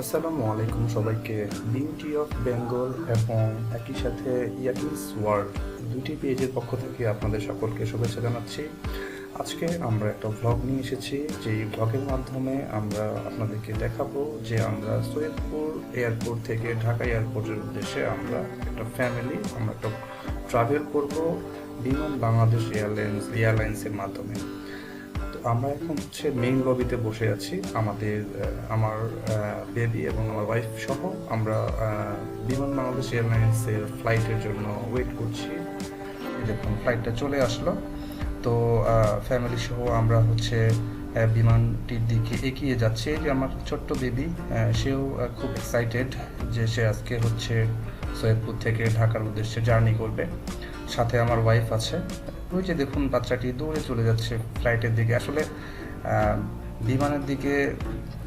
আসসালামু আলাইকুম সবাইকে। বিউটি অফ বেঙ্গল এবং একই সাথে ইয়াকিস ওয়ার্ল্ড দুটি পেজের পক্ষ থেকে আপনাদের সকলকে শুভেচ্ছা জানাচ্ছি। আজকে আমরা একটা ভ্লগ নিয়ে এসেছি, যেই ভ্লগের মাধ্যমে আমরা আপনাদেরকে দেখাবো যে আমরা সৈয়দপুর এয়ারপোর্ট থেকে ঢাকা এয়ারপোর্টের উদ্দেশ্যে আমরা একটা ফ্যামিলি আমরা একটা ট্রাভেল করব বিমান বাংলাদেশ এয়ারলাইন্স, এয়ারলাইন্সের মাধ্যমে। আমরা এখন হচ্ছে মেইন লবিতে বসে আছি। আমাদের আমার বেবি এবং আমার ওয়াইফ সহ। আমরা বিমান বাংলাদেশ এয়ারলাইন্সের ফ্লাইটের জন্য ওয়েট করছি। দেখুন ফ্লাইটটা চলে আসলো। তো ফ্যামিলি সহ আমরা হচ্ছে বিমানটির দিকে এগিয়ে যাচ্ছি। যে আমার ছোট্ট বেবি সেও খুব এক্সাইটেড যে সে আজকে হচ্ছে সৈয়দপুর থেকে ঢাকার উদ্দেশ্যে জার্নি করবে। সাথে আমার ওয়াইফ আছে ওই যে দেখুন বাচ্চাটি দৌড়ে চলে যাচ্ছে ফ্লাইটের দিকে। আসলে বিমানের দিকে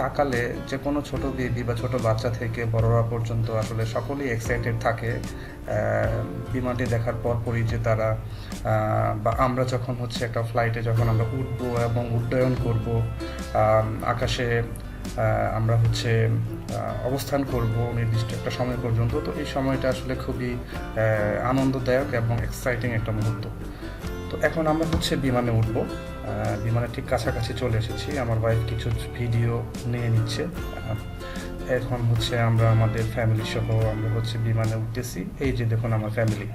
তাকালে যে কোনো ছোট বেবি বা ছোট বাচ্চা থেকে বড়রা পর্যন্ত আসলে সকলেই এক্সাইটেড থাকে। বিমানটি দেখার পরপরই যে তারা বা আমরা যখন হচ্ছে একটা ফ্লাইটে যখন আমরা উঠবো এবং উড্ডয়ন করব আকাশে আমরা হচ্ছে অবস্থান করব নির্দিষ্ট একটা সময় পর্যন্ত, তো এই সময়টা আসলে খুবই আনন্দদায়ক এবং এক্সাইটিং একটা মুহূর্ত। এখন আমরা হচ্ছে বিমানে উঠবো। বিমানের ঠিক কাছাকাছি চলে এসেছি। আমার ওয়াইফ কিছু ভিডিও নিয়ে নিচ্ছে। এখন হচ্ছে আমরা আমাদের ফ্যামিলি সহ আমরা হচ্ছে বিমানে উঠতেছি। এই যে দেখুন আমার ফ্যামিলি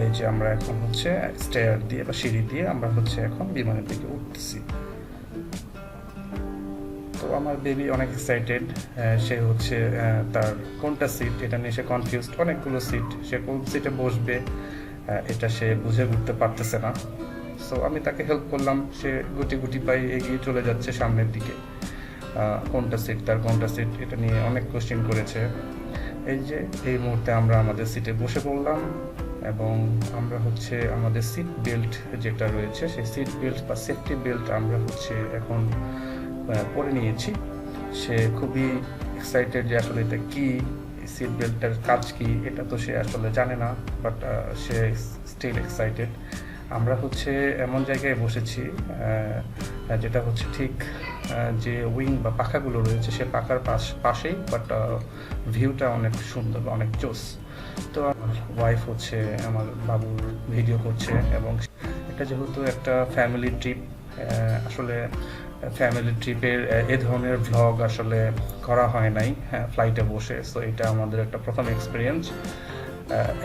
এই যে আমরা এখন হচ্ছে স্টেয়ার দিয়ে বা সিঁড়ি দিয়ে আমরা হচ্ছে এখন বিমানের দিকে উঠতেছি। তো আমার বেবি অনেক এক্সাইটেড সে হচ্ছে তার কোনটা সিট এটা নিয়ে সে কনফিউজড অনেকগুলো সিট সে কোন সিটে বসবে? এটা সে বুঝে উঠতে পারতেছে না। সো আমি তাকে হেল্প করলাম। সে গুটি গুটি পাই এগিয়ে চলে যাচ্ছে সামনের দিকে। কোনটা সিট তার, কোনটা সিট এটা নিয়ে অনেক কোশ্চেন করেছে। এই যে, এই মুহূর্তে আমরা আমাদের সিটে বসে পড়লাম এবং আমরা হচ্ছে আমাদের সিট বেল্ট যেটা রয়েছে, সেই সিট বেল্ট বা সেফটি বেল্ট আমরা হচ্ছে এখন পরে নিয়েছি। সে খুবই এক্সাইটেড যে আসলে এটা কি সিট বেল্টটার কাজ কি, এটা তো সে আসলে জানে না বাট সে স্টিল এক্সাইটেড আমরা হচ্ছে এমন জায়গায় বসেছি যেটা হচ্ছে ঠিক যে উইং বা পাখাগুলো রয়েছে সে পাখার পাশ, পাশেই বাট ভিউটা অনেক সুন্দর, অনেক জোস। তো আমার ওয়াইফ হচ্ছে, আমার বাবুর ভিডিও করছে, এবং এটা যেহেতু একটা ফ্যামিলি ট্রিপ আসলে ফ্যামিলি ট্রিপের এ ধরনের ভ্লগ আসলে করা হয় নাই হ্যাঁ ফ্লাইটে বসে। সো এটা আমাদের একটা প্রথম এক্সপিরিয়েন্স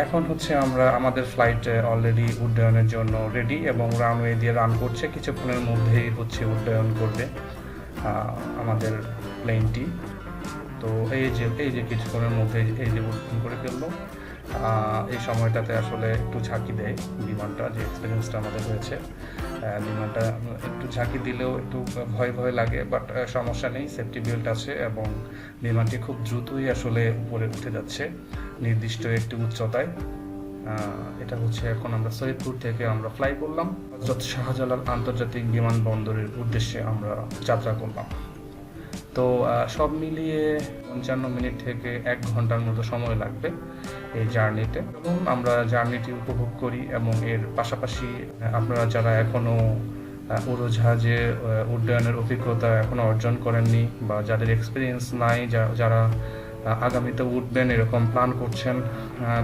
এখন হচ্ছে আমরা, আমাদের ফ্লাইট অলরেডি উড্ডয়নের জন্য রেডি এবং রানওয়ে দিয়ে রান করছে। কিছুক্ষণের মধ্যেই হচ্ছে উড্ডয়ন করবে আমাদের প্লেনটি তো এই যে এই যে কিছুক্ষণের মধ্যে এই যে উড্ডয়ন করে ফেলল। এই সময়টাতে আসলে একটু ঝাঁকি দেয় বিমানটা, যে এক্সপিরিয়েন্সটা আমাদের হয়েছে। বিমানটা একটু ঝাঁকি দিলেও একটু ভয় ভয় লাগে বাট সমস্যা নেই সেফটি বেল্ট আছে এবং বিমানটি খুব দ্রুতই আসলে উপরে উঠে যাচ্ছে, নির্দিষ্ট একটি উচ্চতায়। এটা হচ্ছে এখন আমরা সৈয়দপুর থেকে আমরা ফ্লাই করলাম। হজরত শাহজালাল আন্তর্জাতিক বিমানবন্দরের উদ্দেশ্যে আমরা যাত্রা করলাম। তো সব মিলিয়ে পঞ্চান্ন মিনিট থেকে এক ঘণ্টার মতো সময় লাগবে। এই জার্নিতে এবং আমরা জার্নিটি উপভোগ করি এবং এর পাশাপাশি আপনারা যারা এখনও উড়োজাহাজে উড্ডয়নের অভিজ্ঞতা এখনও অর্জন করেননি বা যাদের এক্সপিরিয়েন্স নাই যারা আগামীতে উঠবেন এরকম প্ল্যান করছেন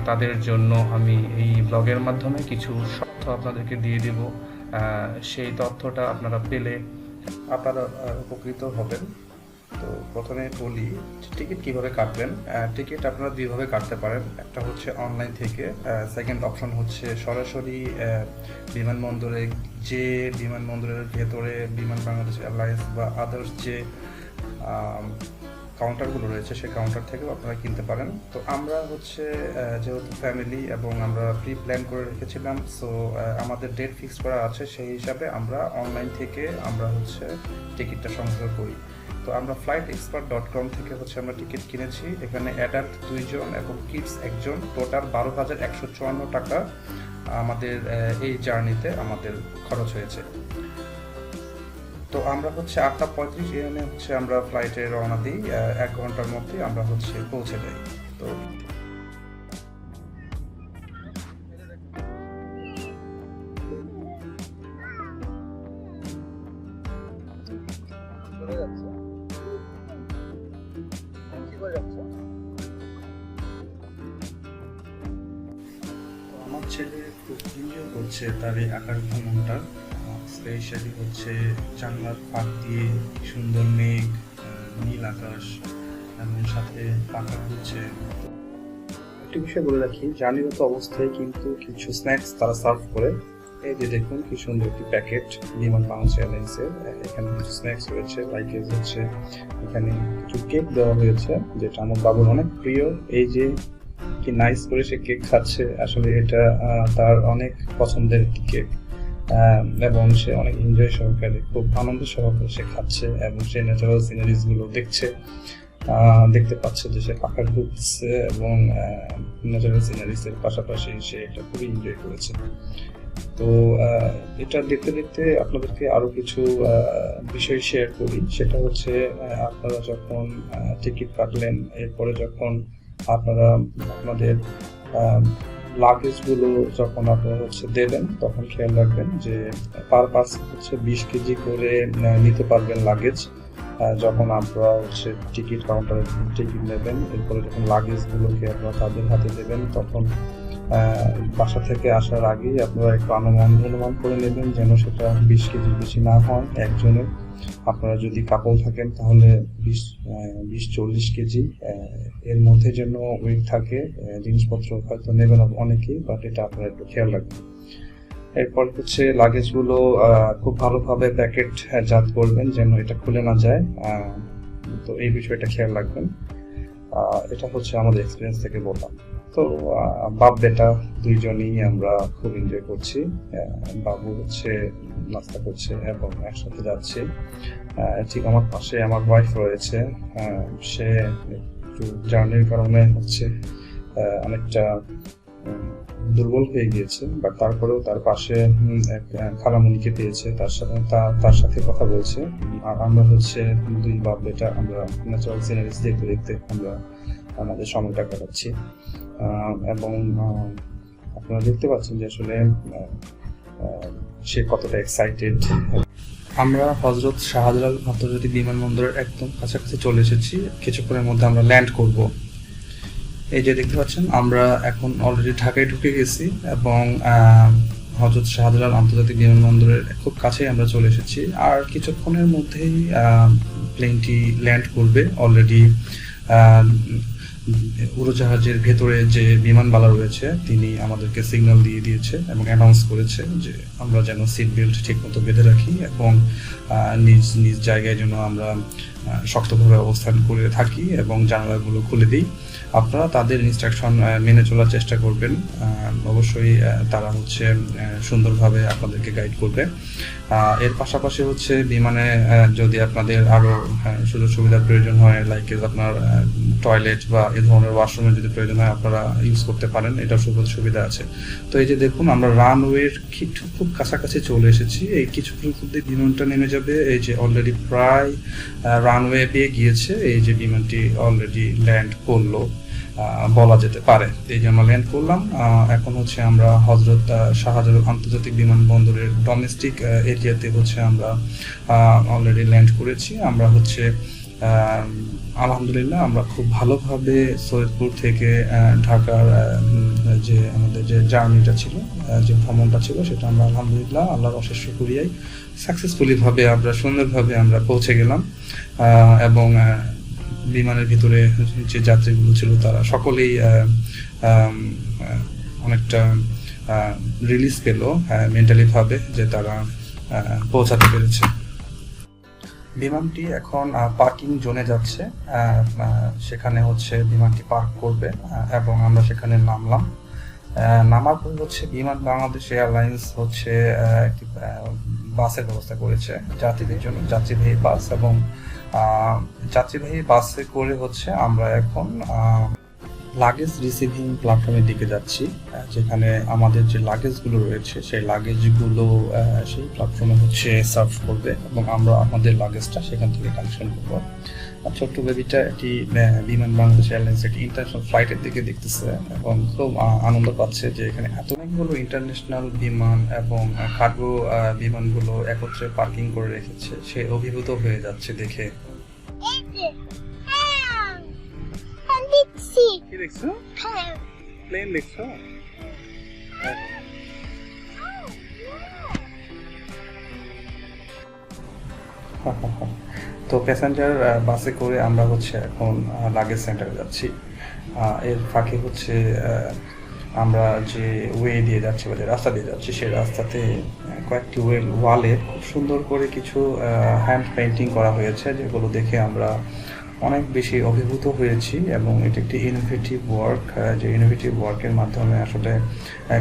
তাদের জন্য আমি এই ব্লগের মাধ্যমে কিছু তথ্য আপনাদেরকে দিয়ে দিব। সেই তথ্যটা আপনারা পেলে আপনারা উপকৃত হবেন। তো প্রথমে বলি টিকিট কীভাবে কাটবেন টিকিট আপনারা দুইভাবে কাটতে পারেন। একটা হচ্ছে অনলাইন থেকে সেকেন্ড অপশন হচ্ছে সরাসরি বিমানবন্দরে যে বিমানবন্দরের ভেতরে বিমান বাংলাদেশ এয়ারলাইন্স বা আদার্স যে কাউন্টারগুলো রয়েছে, সেই কাউন্টার থেকেও আপনারা কিনতে পারেন। তো আমরা হচ্ছে যেহেতু ফ্যামিলি এবং আমরা প্রি প্ল্যান করে রেখেছিলাম সো আমাদের ডেট ফিক্স করা আছে, সেই হিসাবে আমরা অনলাইন থেকে আমরা হচ্ছে টিকিটটা সংগ্রহ করি। তো আমরা ফ্লাইট এক্সপার্ট ডট কম থেকে হচ্ছে আমরা টিকিট কিনেছি। এখানে অ্যাডাল্ট দুইজন এবং কিডস একজন। টোটাল বারো হাজার একশো চুয়ান্ন টাকা আমাদের এই জার্নিতে আমাদের খরচ হয়েছে। তো আমরা হচ্ছে আটটা পঁয়ত্রিশ এএমএ হচ্ছে আমরা ফ্লাইটে রওনা দিই এক ঘণ্টার মধ্যে আমরা হচ্ছে পৌঁছে যাই। তো চলে ছেলে খুব এনজয় করছে তার এই আকার ভ্রমণটা স্পেশালি হচ্ছে জানলার ফাঁক দিয়ে সুন্দর মেঘ, নীল আকাশ, এবং সাথে পাখা হচ্ছে। একটি বিষয় বলে রাখি, জার্নিরত অবস্থায় কিন্তু কিছু স্ন্যাক্স তারা সার্ভ করে। এই যে দেখুন, কি সুন্দর একটি প্যাকেট বিমান বাংলাদেশ এয়ারলাইন্সের এখানে কিছু স্ন্যাক্স রয়েছে লাইক হচ্ছে, এখানে কিছু কেক দেওয়া হয়েছে, যেটা আমার বাবুর অনেক প্রিয়। এই যে কি নাইস করে সে কেক খাচ্ছে, আসলে এটা তার অনেক পছন্দের একটি কেক এবং সে অনেক এনজয় সহকারে, খুব আনন্দ সহকারে সে খাচ্ছে এবং সে ন্যাচারাল সিনারিজগুলো দেখছে দেখতে পাচ্ছে যে সে পাখা ঘুরছে এবং ন্যাচারাল সিনারিজ এর পাশাপাশি সে এটা খুবই এনজয় করেছে। তো এটা দেখতে দেখতে আপনাদেরকে আরও কিছু বিষয় শেয়ার করি। সেটা হচ্ছে আপনারা যখন টিকিট কাটলেন, এরপরে যখন আপনারা আপনাদের লাগেজগুলো যখন আপনারা হচ্ছে দেবেন, তখন খেয়াল রাখবেন যে পার পার্সন হচ্ছে বিশ কেজি করে নিতে পারবেন লাগেজ যখন আপনারা হচ্ছে টিকিট কাউন্টারে টিকিট নেবেন, এরপরে যখন লাগেজগুলোকে আপনারা তাদের হাতে দেবেন, তখন বাসা থেকে আসার আগেই আপনারা একটু অনুমান অনুমান করে নেবেন যেন সেটা বিশ কেজির বেশি না হয় একজনের। আপনারা যদি কাপল থাকেন, তাহলে বিশ বিশ চল্লিশ কেজি এর মধ্যে যেন ওয়েট থাকে জিনিসপত্র হয়তো নেবেন অনেকেই বাট এটা আপনারা একটু খেয়াল রাখবেন। এরপর হচ্ছে লাগেজগুলো খুব ভালোভাবে প্যাকেট জাত করবেন, যেন এটা খুলে না যায়। তো এই বিষয়টা খেয়াল রাখবেন। এটা হচ্ছে আমাদের এক্সপিরিয়েন্স থেকে বললাম। তো বাপ বেটা দুইজনই আমরা খুব এনজয় করছি। বাবু হচ্ছে নাস্তা করছে এবং একসাথে যাচ্ছি। ঠিক আমার পাশে আমার ওয়াইফ রয়েছে। সে একটু জার্নির কারণে হচ্ছে অনেকটা দুর্বল হয়ে গিয়েছে। বাট তারপরেও তার পাশে এক খালামণিকে পেয়েছে। তার সাথে তার সাথে কথা বলছে। আর আমরা হচ্ছে দুই বাপ বেটা, আমরা ন্যাচারাল সিনারিজ দেখতে দেখতে আমরা আমাদের সময়টা কাটাচ্ছি। এবং আপনারা দেখতে পাচ্ছেন যে আসলে সে কতটা এক্সাইটেড আমরা হজরত শাহজালাল আন্তর্জাতিক বিমানবন্দরের একদম কাছাকাছি চলে এসেছি। কিছুক্ষণের মধ্যে আমরা ল্যান্ড করব। এই যে দেখতে পাচ্ছেন, আমরা এখন অলরেডি ঢাকায় ঢুকে গেছি এবং হজরত শাহজালাল আন্তর্জাতিক বিমানবন্দরের খুব কাছেই আমরা চলে এসেছি। আর কিছুক্ষণের মধ্যেই প্লেনটি ল্যান্ড করবে। অলরেডি উড়োজাহাজের ভেতরে যে বিমানবালা রয়েছে, তিনি আমাদেরকে সিগন্যাল দিয়ে দিয়েছে এবং অ্যানাউন্স করেছে যে আমরা যেন সিট বেল্ট ঠিক মতো বেঁধে রাখি এবং নিজ নিজ জায়গায় যেন আমরা শক্তভাবে অবস্থান করে থাকি এবং জানালাগুলো খুলে দিই। আপনারা তাদের ইনস্ট্রাকশন মেনে চলার চেষ্টা করবেন। অবশ্যই তারা হচ্ছে সুন্দরভাবে আপনাদেরকে গাইড করবে। এর পাশাপাশি হচ্ছে বিমানে যদি আপনাদের আরও সুযোগ সুবিধার প্রয়োজন হয় লাইক আপনার টয়লেট বা এই ধরনের ওয়াশরুমের যদি প্রয়োজন হয়, আপনারা ইউজ করতে পারেন। এটার সুযোগ সুবিধা আছে। তো এই যে দেখুন, আমরা রানওয়ের কিছু, খুব কাছাকাছি চলে এসেছি। এই কিছুক্ষণ মধ্যে বিমানটা নেমে যাবে। এই যে অলরেডি প্রায় রানওয়ে পেয়ে গিয়েছে। এই যে বিমানটি অলরেডি ল্যান্ড করল। বলা যেতে পারে। এই যে আমরা ল্যান্ড করলাম এখন হচ্ছে আমরা হজরত শাহজালাল আন্তর্জাতিক বিমানবন্দরের ডোমেস্টিক এরিয়াতে হচ্ছে আমরা অলরেডি ল্যান্ড করেছি। আমরা হচ্ছে আলহামদুলিল্লাহ আমরা খুব ভালোভাবে সৈয়দপুর থেকে ঢাকার যে আমাদের যে জার্নিটা ছিল যে ভ্রমণটা ছিল, সেটা আমরা আলহামদুলিল্লাহ আল্লাহর অশেষ শুকরিয়ায় সাকসেসফুলিভাবে আমরা সুন্দরভাবে আমরা পৌঁছে গেলাম। এবং বিমানের ভিতরে যে যাত্রীগুলো ছিল তারা সকলেই অনেকটা রিলিজ পেল মেন্টালি ভাবে যে তারা পৌঁছাতে পেরেছে। বিমানটি এখন পার্কিং জোনে যাচ্ছে সেখানে হচ্ছে বিমানটি পার্ক করবে এবং আমরা সেখানে নামলাম। নামার পর হচ্ছে বিমান বাংলাদেশ এয়ারলাইন্স হচ্ছে একটি বাসের ব্যবস্থা করেছে, যাত্রীদের জন্য, যাত্রীবাহী বাস এবং যাত্রীবাহী বাসে করে হচ্ছে আমরা এখন লাগেজ রিসিভিং প্ল্যাটফর্মের দিকে যাচ্ছি যেখানে আমাদের যে লাগেজগুলো রয়েছে, সেই লাগেজগুলো সেই প্ল্যাটফর্মে হচ্ছে সার্ভ করবে এবং আমরা আমাদের লাগেজটা সেখান থেকে কালেকশন করব। ছোট্ট বেবিটা একটি বিমান বাংলাদেশ এয়ারলাইন্স একটি ইন্টারন্যাশনাল ফ্লাইটের দিকে দেখতেছে এবং খুব আনন্দ পাচ্ছে যে এখানে এত অনেকগুলো ইন্টারন্যাশনাল বিমান এবং কার্গো বিমানগুলো একত্রে পার্কিং করে রেখেছে। সে অভিভূত হয়ে যাচ্ছে দেখে। দেখছি। কি দেখছ? হ্যাঁ। প্লেন দেখছ? তো প্যাসেঞ্জার বাসে করে আমরা হচ্ছে এখন লাগেজ সেন্টারে যাচ্ছি। এর ফাঁকে হচ্ছে আহ, আমরা যে ওয়ে দিয়ে যাচ্ছি বা যে রাস্তা দিয়ে যাচ্ছি সেই রাস্তাতে কয়েকটি ওয়ে ওয়ালে খুব সুন্দর করে কিছু হ্যান্ড পেন্টিং করা হয়েছে যেগুলো দেখে আমরা অনেক বেশি অভিভূত হয়েছি এবং এটি একটি ইনোভেটিভ ওয়ার্ক যে ইনোভেটিভ ওয়ার্কের মাধ্যমে আসলে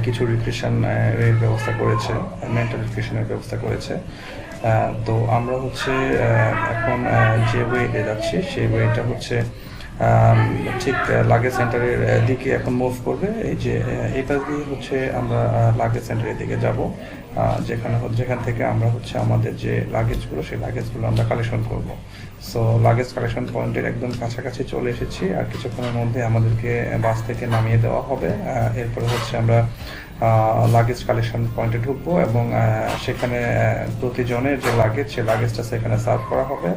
কিছু রিফ্রেশন এর ব্যবস্থা করেছে মেন্টাল রিক্রেশনের ব্যবস্থা করেছে। তো আমরা হচ্ছে এখন যে ওয়েতে যাচ্ছি, সেই ওয়েটা হচ্ছে ঠিক লাগেজ সেন্টারের দিকে এখন মুভ করবে। এই যে পাশ দিয়ে হচ্ছে আমরা লাগেজ সেন্টারের দিকে যাব। যেখানে যেখান থেকে আমরা হচ্ছে আমাদের যে লাগেজগুলো সেই লাগেজগুলো আমরা কালেকশন করব। সো লাগেজ কালেকশন পয়েন্টের একদম কাছাকাছি চলে এসেছি। আর কিছুক্ষণের মধ্যে আমাদেরকে বাস থেকে নামিয়ে দেওয়া হবে। এরপরে হচ্ছে আমরা লাগেজ কালেকশন পয়েন্টে ঢুকবো এবং সেখানে প্রতিজনের যে লাগেজ সেই লাগেজটা সেখানে সার্ভ করা হবে।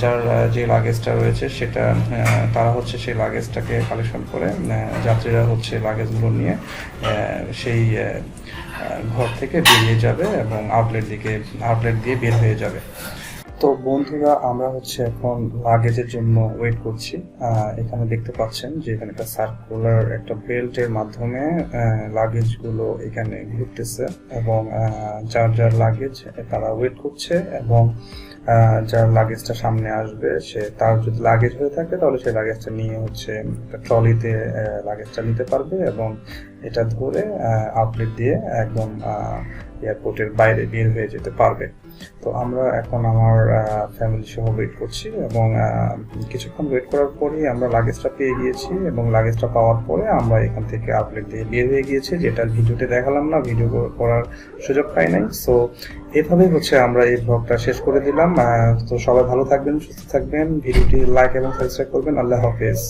যার যে লাগেজটা রয়েছে সেটা তারা হচ্ছে সেই লাগেজটাকে কালেকশন করে যাত্রীরা হচ্ছে লাগেজগুলো নিয়ে সেই ঘর থেকে বেরিয়ে যাবে এবং আউটলেট দিকে আউটলেট দিয়ে বের হয়ে যাবে। তো বন্ধুরা, আমরা হচ্ছে এখন লাগেজের জন্য ওয়েট করছি। এখানে দেখতে পাচ্ছেন যে এখানে একটা সার্কুলার একটা বেল্টের মাধ্যমে লাগেজগুলো এখানে ঘুরতেছে এবং যার যার লাগেজ তারা ওয়েট করছে এবং যার লাগেজটা সামনে আসবে, সে তার যদি লাগেজ হয়ে থাকে, তাহলে সেই লাগেজটা নিয়ে হচ্ছে ট্রলিতে লাগেজটা নিতে পারবে এবং এটা ধরে আপডেট দিয়ে একদম এয়ারপোর্টের বাইরে বের হয়ে যেতে পারবে। তো আমরা এখন আমার ফ্যামিলি সহ ওয়েট করছি এবং কিছুক্ষণ ওয়েট করার পরেই আমরা লাগেজটা পেয়ে গিয়েছি এবং লাগেজটা পাওয়ার পরে আমরা এখান থেকে আউটলেট দিয়ে বের হয়ে গিয়েছি যেটা ভিডিওতে দেখালাম না ভিডিও করার সুযোগ পাই নাই। সো এভাবেই হচ্ছে আমরা এই ব্লগটা শেষ করে দিলাম। তো সবাই ভালো থাকবেন, সুস্থ থাকবেন। ভিডিওটি লাইক এবং সাবস্ক্রাইব করবেন। আল্লাহ হাফেজ।